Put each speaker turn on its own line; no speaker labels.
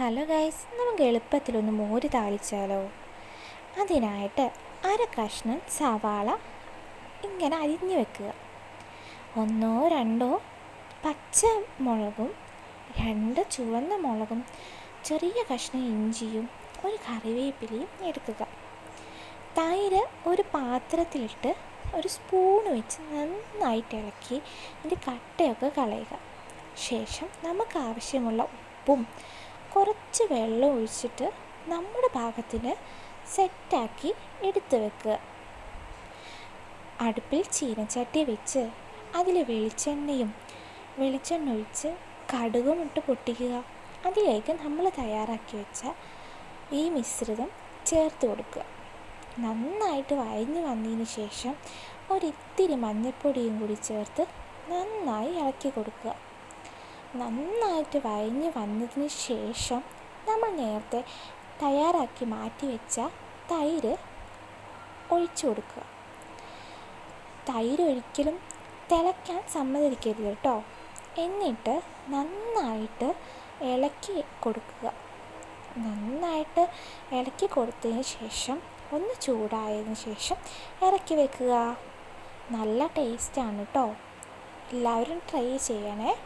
Hello guys നമുക്ക് എളുപ്പത്തിലൊന്ന് മോര് താളിച്ചാലോ? അതിനായിട്ട് അര കഷ്ണം സവാള ഇങ്ങനെ അരിഞ്ഞു വെക്കുക. ഒന്നോ രണ്ടോ പച്ച മുളകും രണ്ട് ചുവന്ന മുളകും ചെറിയ കഷ്ണം ഇഞ്ചിയും ഒരു കറിവേപ്പിലയും എടുക്കുക. തൈര് ഒരു പാത്രത്തിലിട്ട് ഒരു സ്പൂൺ വെച്ച് നന്നായിട്ട് ഇളക്കി അതിന്റെ കട്ടയൊക്കെ കളയുക. ശേഷം നമുക്ക് ആവശ്യമുള്ള ഉപ്പും കുറച്ച് വെള്ളം ഒഴിച്ചിട്ട് നമ്മുടെ പാകത്തിന് സെറ്റാക്കി എടുത്ത് വെക്കുക. അടുപ്പിൽ ചീനച്ചട്ടി വെച്ച് അതിൽ വെളിച്ചെണ്ണയും വെളിച്ചെണ്ണ ഒഴിച്ച് കടുകും ഇട്ട് പൊട്ടിക്കുക. അതിലേക്ക് നമ്മൾ തയ്യാറാക്കി വെച്ച ഈ മിശ്രിതം ചേർത്ത് കൊടുക്കുക. നന്നായിട്ട് വഴഞ്ഞു വന്നതിന് ശേഷം ഒരിത്തിരി മഞ്ഞൾപ്പൊടിയും കൂടി ചേർത്ത് നന്നായി ഇളക്കി കൊടുക്കുക. നന്നായിട്ട് വഴഞ്ഞ് വന്നതിന് ശേഷം നമ്മൾ നേരത്തെ തയ്യാറാക്കി മാറ്റി വെച്ച തൈര് ഒഴിച്ചു കൊടുക്കുക. തൈര് ഒരിക്കലും തിളയ്ക്കാൻ സമ്മതിക്കരുത് കേട്ടോ. എന്നിട്ട് നന്നായിട്ട് ഇളക്കി കൊടുക്കുക. നന്നായിട്ട് ഇളക്കി കൊടുത്തതിന് ശേഷം ഒന്ന് ചൂടായതിന് ശേഷം ഇറക്കി വെക്കുക. നല്ല ടേസ്റ്റാണ് കേട്ടോ. എല്ലാവരും ട്രൈ ചെയ്യണേ.